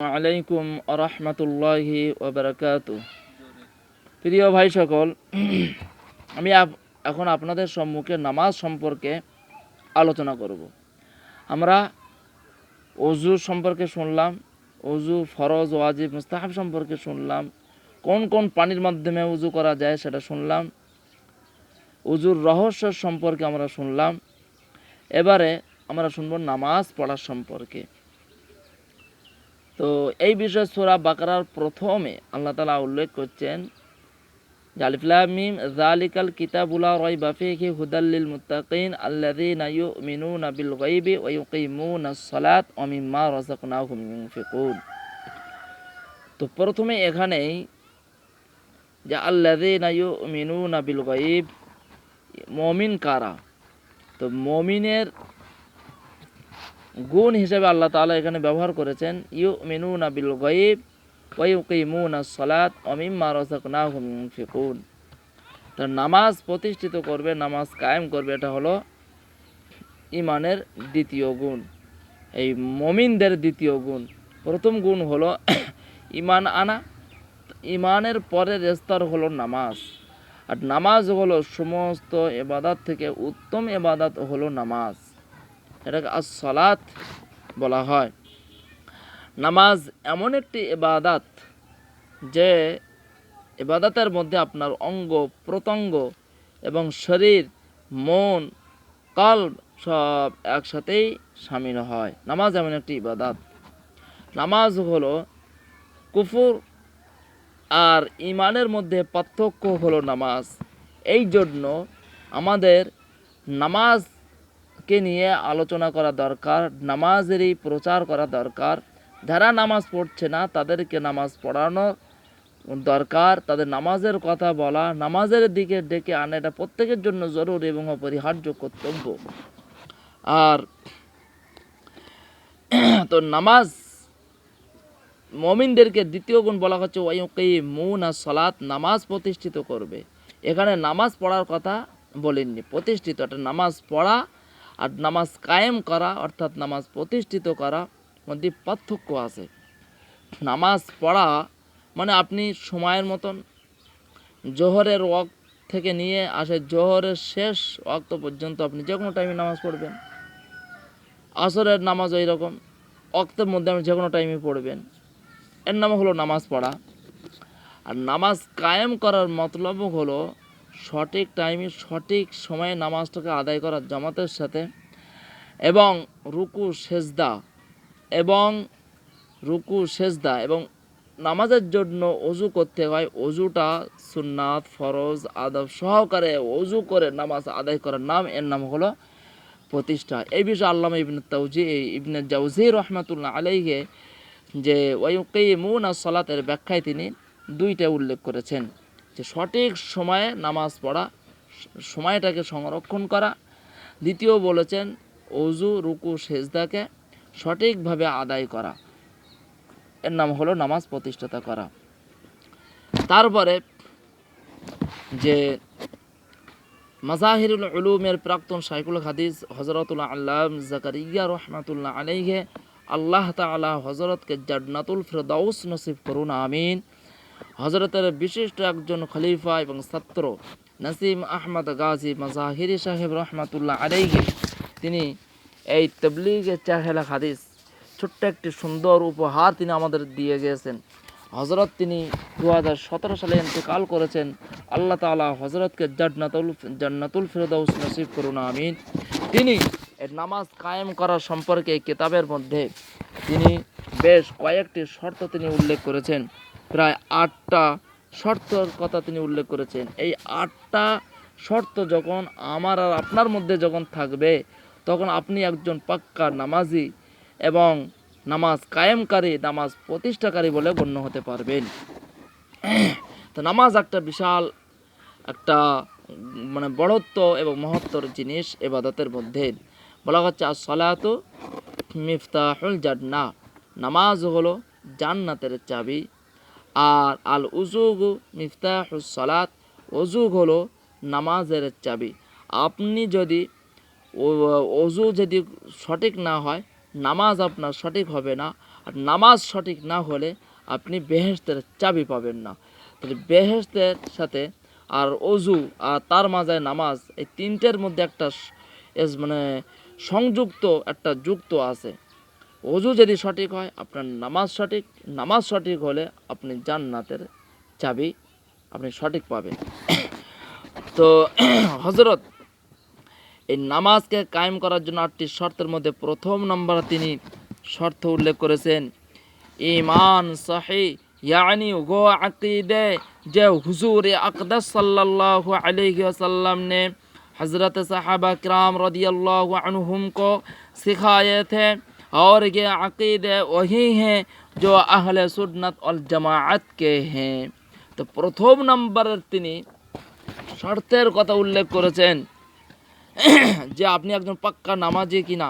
আলাইকুম আরহামতুল্লাহি ওবরাকাত প্রিয় ভাই সকল, আমি এখন আপনাদের সম্মুখে নামাজ সম্পর্কে আলোচনা করব। আমরা অজু সম্পর্কে শুনলাম, অজু, ফরজ, ওয়াজিব, মুস্তাহাব সম্পর্কে শুনলাম, কোন কোন পানির মাধ্যমে উজু করা যায় সেটা শুনলাম উজুর রহস্য সম্পর্কে আমরা শুনলাম, এবারে আমরা শুনব নামাজ পড়ার সম্পর্কে। তো এই বিষয়ে সূরা বাকারার প্রথমে আল্লাহ তালা উল্লেখ করছেন যে আলিফলাম মিম জালিকাল কিতাবুলা রাইবা ফীহি হুদাল লিল মুত্তাকিন আল্লাযীনা ইউমিনুনা বিল গায়বি ওয়া ইউকিমুনাস সালাত ওয়া মিম্মা রাযাকনাহুম ইউনফিকুন তো প্রথমে এখানেই যে আল্লাযীনা ইউমিনুনা বিল গায়ব, মুমিন কারা? তো মুমিনের গুণ হিসেবে আল্লাহ তাআলা এখানে ব্যবহার করেছেন ইউ মিনু না নাবিল গয়েব ওয়ুকিমুনা সলাত অমিম্মা রসাকনাহুম ইউনফিকুন তো নামাজ প্রতিষ্ঠিত করবে, নামাজ কায়েম করবে, এটা হলো ইমানের দ্বিতীয় গুণ। এই মমিনদের দ্বিতীয় গুণ। প্রথম গুণ হলো ইমান আনা। ইমানের পরের স্তর হলো নামাজ। আর নামাজ হলো সমস্ত এবাদাত থেকে উত্তম এবাদাত হলো নামাজ। এটাকে আসলাত বলা হয়। নামাজ এমন একটি এবাদাত যে এবাদাতের মধ্যে আপনার অঙ্গ, প্রত্যঙ্গ এবং শরীর, মন, কল্ব সব একসাথেই সামিল হয়। নামাজ এমন একটি ইবাদাত। নামাজ হলো কুফুর আর ইমানের মধ্যে পার্থক্য হলো নামাজ। এই জন্য আমাদের নামাজকে নিয়ে আলোচনা করা দরকার নামাজেরই প্রচার করা দরকার। যারা নামাজ পড়ছে না, তাদেরকে নামাজ পড়ানো দরকার। তাদের নামাজের কথা বলা, নামাজের দিকে ডেকে আনা, এটা প্রত্যেকের জন্য জরুরি এবং অপরিহার্য কর্তব্য। আর তো নামাজ মমিনদেরকে দ্বিতীয় গুণ বলা হচ্ছে ওয়াইকি মুন আর সলাৎ নামাজ প্রতিষ্ঠিত করবে। এখানে নামাজ পড়ার কথা বলেননি প্রতিষ্ঠিত। একটা নামাজ পড়া আর নামাজ কায়েম করা, অর্থাৎ নামাজ প্রতিষ্ঠিত করা, মধ্যে পার্থক্য আছে। নামাজ পড়া মানে আপনি সময়ের মতন জোহরের ওয়াক্ত থেকে নিয়ে আসে, জোহরের শেষ ওয়াক্ত পর্যন্ত আপনি যে কোনো টাইমে নামাজ পড়বেন। আসরের নামাজ ওই রকম ওক্তের মধ্যে আপনি যে কোনো টাইমে পড়বেন। এর নাম হলো নামাজ পড়া। আর নামাজ কায়েম করার মতলব হলো সঠিক টাইমে সঠিক সময়ে নামাজটাকে আদায় করা জামাতের সাথে এবং রুকু, সেজদা এবং রুকু, সেজদা এবং নামাজের জন্য অজু করতে হয়। অজুটা সুন্নাত, ফরজ, আদব সহকারে অজু করে নামাজ আদায় করার নাম, এর নাম হলো প্রতিষ্ঠা। এই বিষয়ে আল্লামা ইবনে তাউজি ইবনে জাউজি রহমাতুল্লাহ আলাইহে যে ওয়াইকিমুন আর সলাতের ব্যাখ্যায় তিনি দুইটা উল্লেখ করেছেন। যে সঠিক সময়ে নামাজ পড়া, সময়টাকে সংরক্ষণ করা। দ্বিতীয় বলেছেন, অজু, রুকু, সেজদাকে সঠিকভাবে আদায় করা। এর নাম হলো নামাজ প্রতিষ্ঠাতা করা। তারপরে যে মাজাহিরুল উলুমের প্রাক্তন শাইকুল হাদিস হজরতুল্লাহ আল্লাহ জাকারিয়া রহমাতুল্লাহ আলাইহে, আল্লাহ তাআলা হজরতকে জান্নাতুল ফেরদাউস নসিব করুন, আমিন। হজরতের বিশিষ্ট একজন খলিফা এবং ছাত্র নাসিম আহমদ গাজী মাজাহিরি সাহেব রহমাতুল্লাহ আলাইহে, তিনি এই তবলিগে চাহেলা হাদিস, ছোট্ট একটি সুন্দর উপহার তিনি আমাদের দিয়ে গিয়েছেন। হজরত তিনি দু হাজার সতেরো সালে ইন্তেকাল করেছেন। আল্লাহ তাআলা হজরতকে জান্নাতুল জান্নাতুল ফেরদাউস নসিব করুন, আমিন। তিনি নামাজ কায়েম করার সম্পর্কে কিতাবের মধ্যে তিনি বেশ কয়েকটি শর্ত তিনি উল্লেখ করেছেন। প্রায় আটটা শর্তর কথা তিনি উল্লেখ করেছেন। এই আটটা শর্ত যখন আমার আর আপনার মধ্যে যখন থাকবে, তখন আপনি একজন পাক্কা নামাজি এবং নামাজ কায়েমকারী, নামাজ প্রতিষ্ঠাকারী বলে গণ্য হতে পারবেন। তো নামাজ একটা বিশাল একটা মানে বড়ত্ব এবং মহত্তর জিনিস এবাদতের মধ্যে। বলা হচ্ছে আর সলাত মিফতাহুল জান্না নামাজ হলো জান্নাতের চাবি। আর আল উজুগ মিফতাহুস সালাত। অজুগ হলো নামাজের চাবি। আপনি যদি অজু যদি সঠিক না হয়, নামাজ আপনার সঠিক হবে না। আর নামাজ সঠিক না হলে আপনি বেহেস্তের চাবি পাবেন না। তাহলে বেহেস্তের সাথে আর অজু আর তার মাঝে নামাজ, এই তিনটের মধ্যে একটা মানে সংযুক্ত একটা যুক্ত আছে। অজু যদি সঠিক হয় আপনার নামাজ সঠিক নামাজ সঠিক হলে আপনি জান্নাতের চাবি আপনি সঠিক পাবেন তো হজরত এই নামাজকে কায়েম করার জন্য আটটি শর্তের মধ্যে প্রথম নম্বর তিনি শর্ত উল্লেখ করেছেন ইমান সাহি ইয়ানি গো আকিদে যে হুজুর আকদাস সাল্লাল্লাহु अलैहि वसल्लम ने हज़रत सहाबा कराम रदी अल्लाह अन्हुम को सिखाए थे और ये अकीदे वही हैं जो अहले सुन्नत और जमाअत के हैं তো প্রথম নম্বরের তিনি শর্তের কথা উল্লেখ করেছেন যে আপনি একজন পাক্কা নামাজি কিনা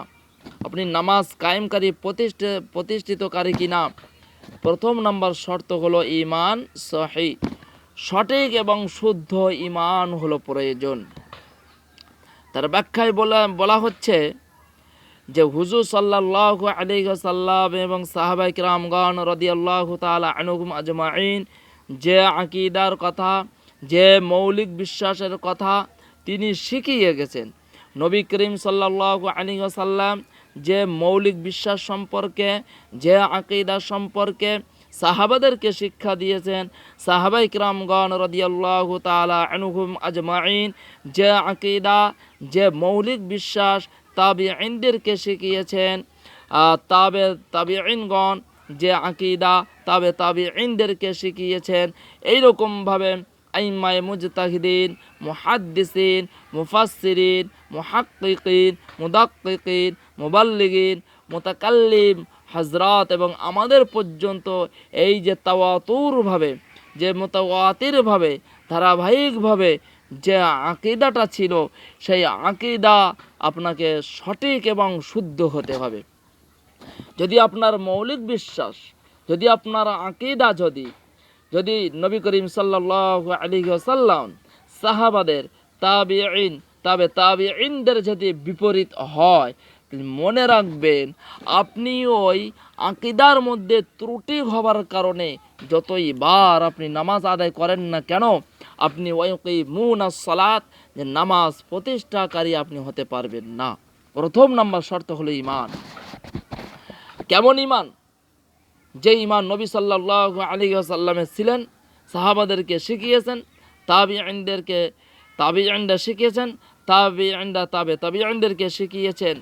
আপনি নামাজ কায়েমকারী প্রতিষ্ঠিত প্রতিষ্ঠিতকারী কিনা প্রথম নাম্বার শর্ত হলো ইমান সহি সঠিক এবং শুদ্ধ ইমান হলো প্রয়োজন তার ব্যাখ্যায় বলা বলা হচ্ছে যে হুজুর সাল্লাহ আলী সাল্লাম এবং সাহাবাই কিরামগণ রদিয়াল্লাহ তালা আনুগুম আজমাইন, যে আকিদার কথা, যে মৌলিক বিশ্বাসের কথা তিনি শিখিয়ে গেছেন। নবী করিম সাল্লাহ সাল্লাম যে মৌলিক বিশ্বাস সম্পর্কে, যে আকিদা সম্পর্কে সাহাবাদেরকে শিক্ষা দিয়েছেন। সাহাবাই কিরামগণ রদিয়াল্লাহ তালা আনুহুম আজমাইন, যে আকিদা, যে মৌলিক বিশ্বাস তাবি আইনদেরকে শিখিয়েছেন তাবে তাবি যে আকিদা তাবে তাবি আইনদেরকে শিখিয়েছেন। এইরকমভাবে আইমায় মুজতাহিদিন, মুহাদ্দিসিন, মুফাসসিরিন, মুহাক্কিকিন, মুদাক্কিকিন, মুবাল্লিগিন, মুতাকাল্লিম, হজরত এবং আমাদের পর্যন্ত এই যে তাওয়াতুরভাবে, যে মোতাওয়াতিরভাবে, ধারাবাহিকভাবে যে আকিদাটা ছিল, সেই আকিদা আপনাকে সঠিক এবং শুদ্ধ হতে হবে। যদি আপনার মৌলিক বিশ্বাস, যদি আপনার আকিদা যদি যদি নবী করিম সাল্লাহ আলী সাল্লাম সাহাবাদের তাবি আইন তবে তাবি আইনদের যদি বিপরীত হয় মনে রাখবেন আপনি ওই আকিদার মধ্যে ত্রুটি হবার কারণে যতই বার আপনি নামাজ আদায় করেন না কেন, আপনি ওই মুনা সালাত যে নামাজ প্রতিষ্ঠাকারী আপনি হতে পারবেন না। প্রথম নাম্বার শর্ত হলো ইমান কেমন ইমান যে ইমান নবী সাল্লাহ আলী সাল্লামে ছিলেন, সাহাবাদেরকে শিখিয়েছেন তাবি আইনদেরকে তাবি আইনরা শিখিয়েছেন তাবি আইনরা তাবে তাবি আইনদেরকে শিখিয়েছেন,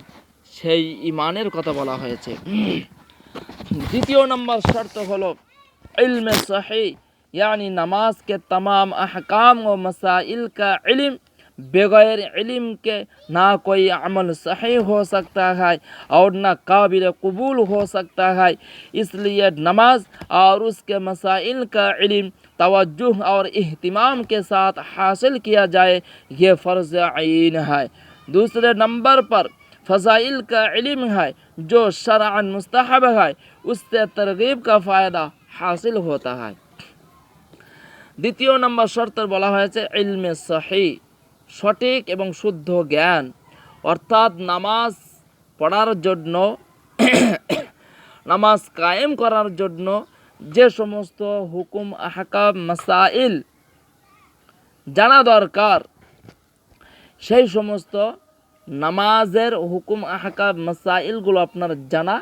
সেই ইমানের কথা বলা হয়েছে। দ্বিতীয় নম্বর শর্ত হলো ইলমে সাহি ইয়ানি নামাজকে তাম আহকাম ও মাসাইল কা ইলিম بغیر علم کے نہ کوئی عمل صحیح ہو سکتا ہے اور نہ قابل قبول ہو سکتا ہے۔ اس لیے نماز اور اس کے مسائل کا علم، توجہ اور اہتمام کے ساتھ حاصل کیا جائے، یہ فرض عین ہے۔ دوسرے نمبر پر فضائل کا علم ہے، جو شرعاً مستحب ہے، اس سے ترغیب کا فائدہ حاصل ہوتا ہے۔ দ্বিতীয় نمبر شرط بلا ہے، علم صحیح۔ সঠিক এবং শুদ্ধ জ্ঞান। অর্থাৎ নামাজ পড়ার জন্য, নামাজ কায়েম করার জন্য যে সমস্ত হুকুম, আহকাম, মাসাইল জানা দরকার, সেই সমস্ত নামাজের হুকুম, আহকাম, মাসাইলগুলো আপনার জানা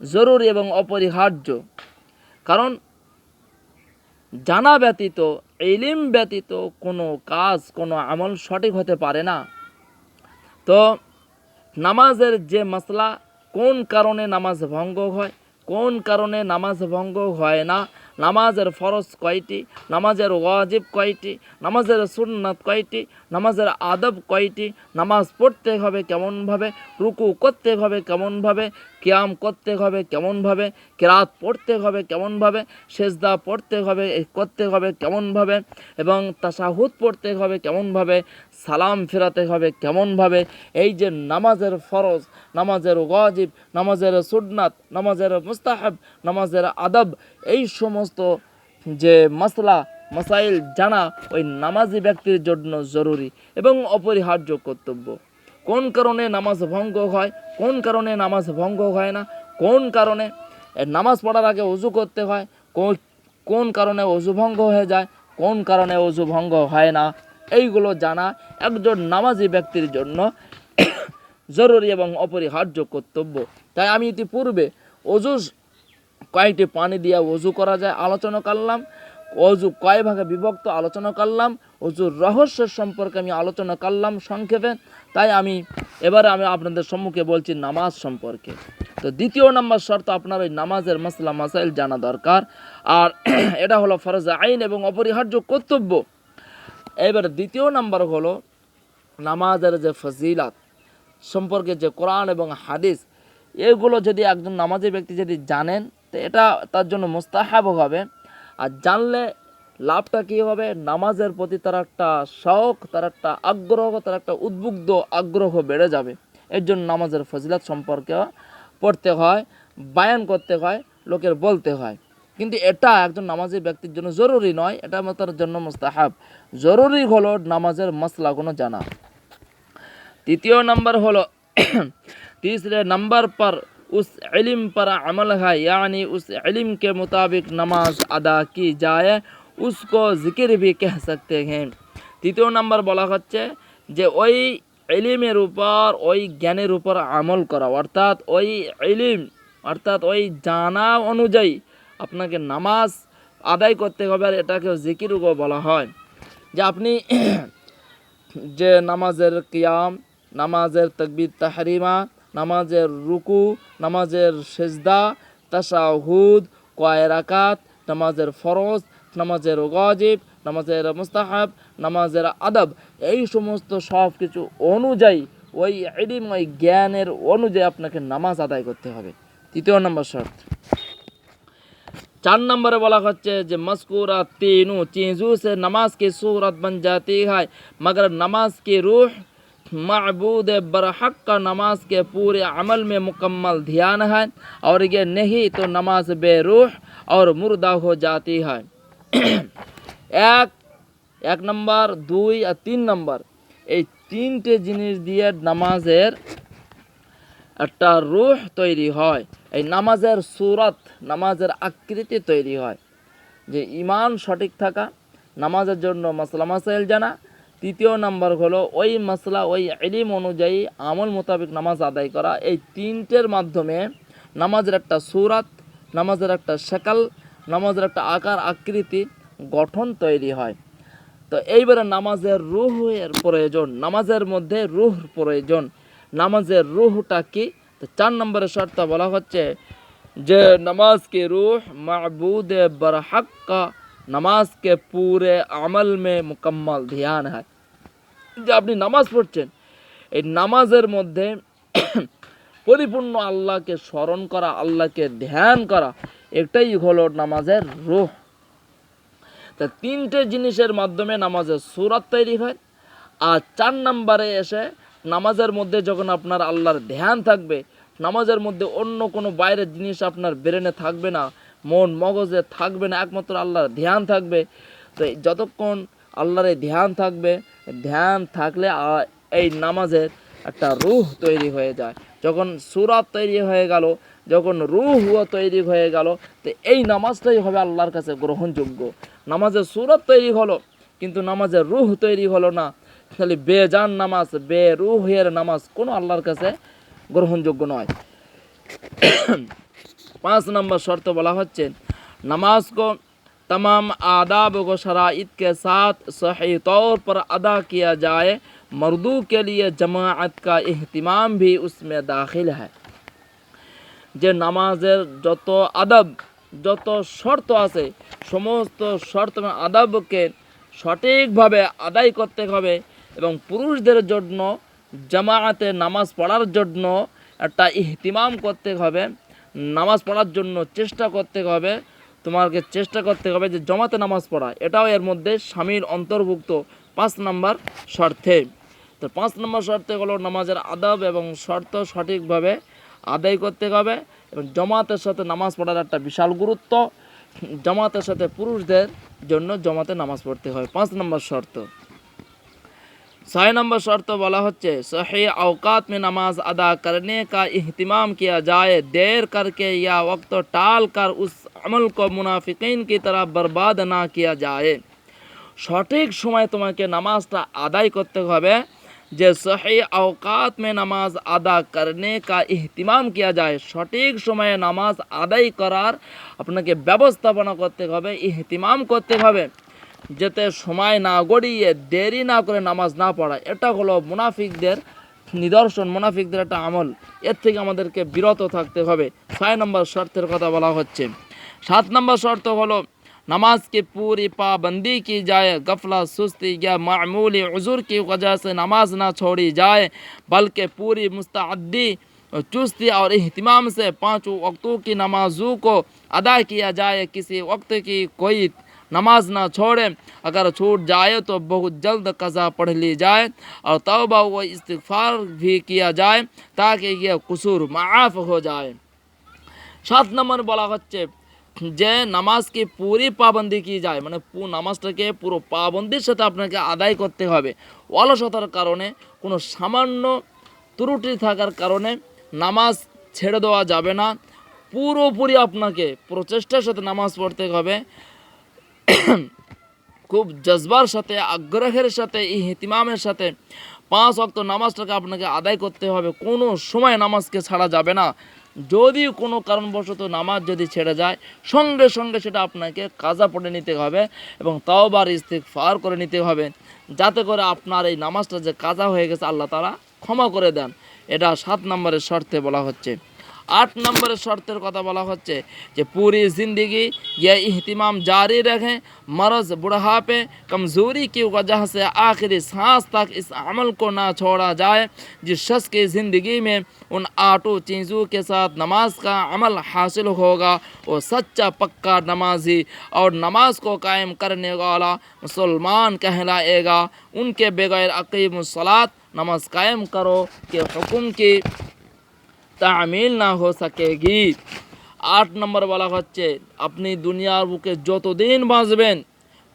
জরুরি এবং অপরিহার্য। কারণ জানা ব্যতীত এলিম ব্যতীত কোনো কাজ, কোনো আমল সঠিক হতে পারে না। তো নামাজের যে মশলা কোন কারণে নামাজ ভঙ্গ হয়, কোন কারণে নামাজ ভঙ্গ হয় না নামাজের ফরজ কয়টি? নামাজের ওয়াজিব কয়টি? নামাজের সুন্নাত কয়টি? নামাজের আদব কয়টি? নামাজ পড়তে হবে কেমনভাবে? রুকু করতে হবে কেমনভাবে? কিয়াম করতে হবে কেমনভাবে? কেরাত পড়তে হবে কেমনভাবে? সেজদা পড়তে হবে করতে হবে কেমনভাবে? এবং তাসাহুদ পড়তে হবে কেমনভাবে? সালাম ফেরাতে হবে কেমনভাবে? এই যে নামাজের ফরজ, নামাজের ওয়াজিব, নামাজের সুন্নাত, নামাজের মুস্তাহাব, নামাজের আদব এই সমস্ত যে মশলা মাসাইল জানা ওই নামাজি ব্যক্তির জন্য জরুরি এবং অপরিহার্য কর্তব্য। কোন কারণে নামাজ ভঙ্গ হয়, কোন কারণে নামাজ ভঙ্গ হয় না, কোন কারণে নামাজ পড়ার আগে অজু করতে হয় কোন- কারণে অজু ভঙ্গ হয়ে যায়, কোন কারণে অজু ভঙ্গ হয় না, এইগুলো জানা একজন নামাজি ব্যক্তির জন্য জরুরি এবং অপরিহার্য কর্তব্য। তাই আমি ইতিপূর্বে অজু কয়েকটি পানি দিয়ে অজু করা যায়, আলোচনা করলাম। অজু কয় ভাগে বিভক্ত, আলোচনা করলাম। অজুর রহস্য সম্পর্কে আমি আলোচনা করলাম সংক্ষেপে। তাই আমি, এবারে আমি আপনাদের সম্মুখে বলছি নামাজ সম্পর্কে। তো দ্বিতীয় নম্বর শর্ত আপনার ওই নামাজের মশলা মাসাইল জানা দরকার। আর এটা হলো ফরজ আইন এবং অপরিহার্য কর্তব্য। এবার দ্বিতীয় নাম্বার হলো নামাজের যে ফজিলাত সম্পর্কে যে কোরআন এবং হাদিস, এগুলো যদি একজন নামাজি ব্যক্তি যদি জানেন তো এটা তার জন্য মোস্তাহাব হবে। আর জানলে লাভটা কী হবে? নামাজের প্রতি তার একটা শখ, তার একটা আগ্রহ, তার একটা উদ্বুদ্ধ আগ্রহ বেড়ে যাবে। এর জন্য নামাজের ফজিলাত সম্পর্কে পড়তে হয়, বায়ান করতে হয়, লোকের বলতে হয়। কিন্তু এটা একজন নামাজি ব্যক্তির জন্য জরুরি নয়, এটা তার জন্য মোস্তাহাব। জরুরি হলো নামাজের মশলাগুলো জানা। তৃতীয় নাম্বার হলো তিসরে নাম্বার পর उस इल्म पर अमल है यानी उस इल्म के मुताबिक नमाज अदा की जाए उसको जिक्र भी कह सकते हैं তৃতীয় নাম্বার বলা হচ্ছে যে ওই ইলিমের উপর ওই জ্ঞানের উপর আমল করা অর্থাৎ ওই ইলিম অর্থাৎ ওই জানা অনুযায়ী আপনাকে নামাজ আদায় করতে হবে আর এটাকে জিকিরও বলা হয় যে আপনি যে নামাজের কিয়াম নামাজের তকবির তাহরিমা নামাজের রুকু, নামাজের সেজদা তাসাহুদ কয়ের আকাত নামাজের ফরজ, নামাজের গজিব, নামাজের মুস্তাহাব, নামাজের আদব। এই সমস্ত সব কিছু অনুযায়ী, ওই এডিম ওই জ্ঞানের অনুযায়ী আপনাকে নামাজ আদায় করতে হবে। তৃতীয় নম্বর শর্ত। চার নম্বরে বলা হচ্ছে যে মস্কুরা তিনু চিজু সুরত বন জাতি হয় মগর নামাজকে রুহ मबूद बरहक का नमाज के पूरे अमल में मुकम्मल ध्यान है और ये नहीं तो नमाज बेरूह और मुर्दा हो जाती है এক এক নম্বর দুই আর তিন নম্বর এই তিনটে জিনিস দিয়ে নামাজের একটা রুহ তৈরি হয় এই নামাজের সুরত নামাজের আকৃতি তৈরি হয় যে ইমান সঠিক থাকা নামাজের জন্য মশলা মাসাইল জানা তৃতীয় নাম্বার হলো, ওই মশলা ওই এলিম অনুযায়ী আমল মোতাবেক নামাজ আদায় করা। এই তিনটের মাধ্যমে নামাজের একটা সুরাত, নামাজের একটা সেকাল নামাজের একটা আকার, আকৃতি গঠন তৈরি হয়। তো এইবারে নামাজের রুহের প্রয়োজন, নামাজের মধ্যে রুহ প্রয়োজন। নামাজের রুহটা কি? তো চার নম্বরের শর্ত বলা হচ্ছে যে, নামাজকে রুহ মাহবুদে বরহাক্কা, নামাজকে পুরে پورے عمل میں مکمل دھیان যে আপনি নামাজ পড়ছেন, এই নামাজের মধ্যে পরিপূর্ণ আল্লাহকে স্মরণ করা, আল্লাহকে ধ্যান করা এটাই হলো নামাজের রোহ। তা তিনটে জিনিসের মাধ্যমে নামাজের সুরাত তৈরি হয়, আর চার নম্বরে এসে নামাজের মধ্যে যখন আপনার আল্লাহর ধ্যান থাকবে, নামাজের মধ্যে অন্য কোনো বাইরের জিনিস আপনার ব্রেনে থাকবে না, মন মগজে থাকবে না, একমাত্র আল্লাহর ধ্যান থাকবে। তো যতক্ষণ আল্লাহর ধ্যান থাকবে ধ্যান থাকলে এই নামাজের একটা রুহ তৈরি হয়ে যায়। যখন সুরাত তৈরি হয়ে গেল, যখন রুহ তৈরি হয়ে গেল, তো এই নামাজটাই হবে আল্লাহর কাছে গ্রহণযোগ্য। নামাজের সুরাত তৈরি হলো, কিন্তু নামাজের রুহ তৈরি হলো না। খালি বেজান নামাজ বে রুহের নামাজ কোনো আল্লাহর কাছে গ্রহণযোগ্য নয়। পাঁচ নম্বর শর্ত বলা হচ্ছে নামাজ तमाम आदाब व शराइत के साथ सही तौर पर अदा किया जाए मर्दू के लिए जमाअत का अहतमाम भी उसमें दाखिल है যে নামাজের যত আদব যত শর্ত আছে সমস্ত শর্ত এবং আদবকে সঠিকভাবে আদায় করতে হবে এবং পুরুষদের জন্য জামায়াতে নামাজ পড়ার জন্য একটা ইহতিমাম করতে হবে নামাজ পড়ার জন্য চেষ্টা করতে হবে তোমাকে চেষ্টা করতে হবে যে জমাতে নামাজ পড়া। এটাও এর মধ্যে স্বামীর অন্তর্ভুক্ত পাঁচ নাম্বার শর্তে। তো পাঁচ নম্বর শর্তে হলো নামাজের আদব এবং শর্ত সঠিকভাবে আদায় করতে হবে এবং জমাতের সাথে নামাজ পড়ার একটা বিশাল গুরুত্ব। জমাতের সাথে পুরুষদের জন্য জমাতে নামাজ পড়তে হয়। পাঁচ নম্বর শর্ত। سائے نمبر شرط والا ہوچے صحیح اوقات میں نماز ادا کرنے کا اہتمام کیا جائے، دیر کر کے یا وقت ٹال کر اس عمل کو منافقین کی طرح برباد نہ کیا جائے۔ سٹھیک شماعے تمہیں کہ نماز کا ادائی کرتے ہوئے جے صحیح اوقات میں نماز ادا کرنے کا اہتمام کیا جائے سٹھیک سمائے نماز ادائی کرار اپنا کے ویوستھا بنا کرتے ہوئے اہتمام کرتے ہوئے যাতে সময় না গড়িয়ে দেরি না করে নামাজ না পড়া এটা হলো মুনাফিকদের নিদর্শন মুনাফিকদের একটা আমল এর থেকে আমাদেরকে বিরত থাকতে হবে ছয় নম্বর শর্তের কথা বলা হচ্ছে সাত নম্বর শর্ত হলো नमाज की पूरी पाबंदी की जाए गफला सुस्ती या मामूली उज़ुर की वजह से नमाज ना छोड़ी जाए बल्कि पूरी मुस्तदी चुस्ती और अहतमाम से पाँचों वक्तों की नमाजों को अदा किया जाए किसी वक्त की कोई नमाज ना छोड़े अगर छूट जाए तो बहुत जल्द कज़ा पढ़ ली जाए और तौबा व इस्तगफार भी किया जाए ताकि यह कसूर माफ़ हो जाए সাত নম্বর বলা হচ্ছে যে নামাজকে পুরি পাবন্দি কি যায় মানে পু- নামাজটাকে পুরো পাবন্দির সাথে আপনাকে আদায় করতে হবে অলসতার কারণে কোনো সামান্য ত্রুটি থাকার কারণে নামাজ ছেড়ে দেওয়া যাবে না পুরোপুরি আপনাকে প্রচেষ্টার সাথে নামাজ পড়তে হবে খুব জজবার সাথে, আগ্রহের সাথে, ইহতিমামের সাথে পাঁচ অক্ত নামাজটাকে আপনাকে আদায় করতে হবে। কোনো সময় নামাজকে ছাড়া যাবে না। যদি কোনো কারণবশত নামাজ যদি ছেড়ে যায়, সঙ্গে সঙ্গে সেটা আপনাকে কাজা পড়ে নিতে হবে এবং তাওবার ইস্তিক ফার করে নিতে হবে। যাতে করে আপনার এই নামাজটা যে কাজা হয়ে গেছে, আল্লাহ তারা ক্ষমা করে দেন। এটা সাত নম্বরের শর্তে বলা হচ্ছে। آٹھ نمبر شرطر কথা বলা হচ্ছে کہ پوری زندگی یہ اہتمام جاری رکھیں مرض بڑھاپے کمزوری کی وجہ سے آخری سانس تک اس عمل کو نہ چھوڑا جائے جس شخص کی زندگی میں ان آٹو چیزوں کے ساتھ نماز کا عمل حاصل ہوگا، وہ سچا پکا نمازی اور نماز کو قائم کرنے والا مسلمان کہلائے گا۔ ان کے بغیر عقیم الصلاط نماز قائم کرو کہ حکم کی তামিল না হো সকেগি। আট নম্বর বলা হচ্ছে, আপনি দুনিয়ার বুকে যতদিন বাঁচবেন,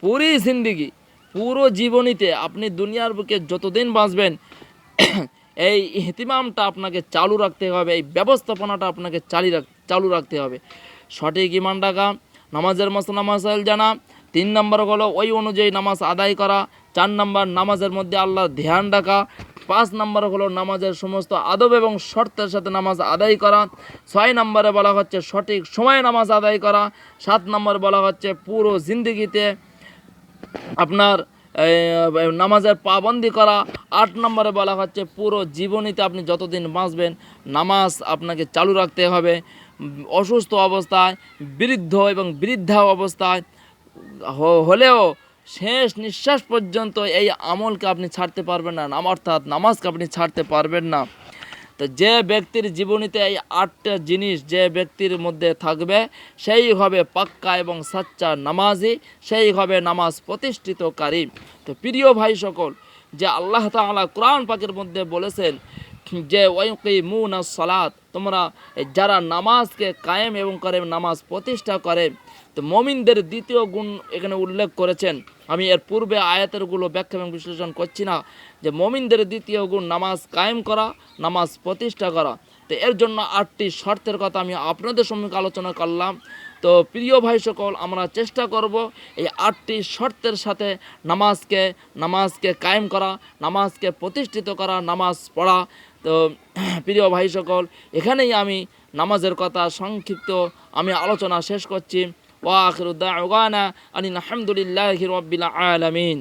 পুরি জিন্দিগি, পুরো জীবনীতে আপনি দুনিয়ার বুকে যতদিন বাঁচবেন, এই ইহতিমামটা আপনাকে চালু রাখতে হবে, এই ব্যবস্থাপনাটা আপনাকে চালি রাখ, চালু রাখতে হবে। সঠিক ইমান ডাকা নামাজের মশলা মাসাইল জানা। তিন নম্বর হলো, ওই অনুযায়ী নামাজ আদায় করা। চার নম্বর নামাজের মধ্যে আল্লাহর ধ্যান রাখা। পাঁচ নম্বর হলো নামাজের সমস্ত আদব এবং শর্তের সাথে নামাজ আদায় করা। ছয় নম্বরে বলা হচ্ছে সঠিক সময়ে নামাজ আদায় করা। সাত নম্বর বলা হচ্ছে পুরো জিন্দগিতে আপনার নামাজের পাবন্দি করা। আট নম্বরে বলা হচ্ছে পুরো জীবনীতে আপনি যতদিন বাঁচবেন, নামাজ আপনাকে চালু রাখতে হবে। অসুস্থ অবস্থায়, বৃদ্ধ এবং বৃদ্ধা অবস্থায় হলেও শেষ নিঃশ্বাস পর্যন্ত এই আমলকে আপনি ছাড়তে পারবেন না অর্থাৎ নামাজকে আপনি ছাড়তে পারবেন না। তো যে ব্যক্তির জীবনীতে এই আটটা জিনিস যে ব্যক্তির মধ্যে থাকবে, সেই হবে পাক্কা এবং সাচ্চা নামাজি, সেই হবে নামাজ প্রতিষ্ঠিতকারী। তো প্রিয় ভাই সকল, যে আল্লাহ তাআলা কোরআন পাকের মধ্যে বলেছেন যে মুনা সালাত, তোমরা যারা নামাজকে কায়েম এবং করে নামাজ প্রতিষ্ঠা করে, তো মমিনদের দ্বিতীয় গুণ এখানে উল্লেখ করেছেন। আমি এর পূর্বে আয়াতেরগুলো ব্যাখ্যা এবং বিশ্লেষণ করছি না, যে মমিনদের দ্বিতীয় গুণ নামাজ কায়েম করা, নামাজ প্রতিষ্ঠা করা। তো এর জন্য আটটি শর্তের কথা আমি আপনাদের সম্মুখে আলোচনা করলাম। তো প্রিয় ভাই সকল, আমরা চেষ্টা করব এই আটটি শর্তের সাথে নামাজকে নামাজকে কায়েম করা, নামাজকে প্রতিষ্ঠিত করা, নামাজ পড়া। তো, প্রিয় ভাই সকল, এখানেই আমি নামাজের কথা সংক্ষিপ্ত, আমি আলোচনা শেষ করছি। ওয়া আখিরুদ্দাওয়ানা আনিল আলহামদুলিল্লাহ রাব্বিল আলামিন।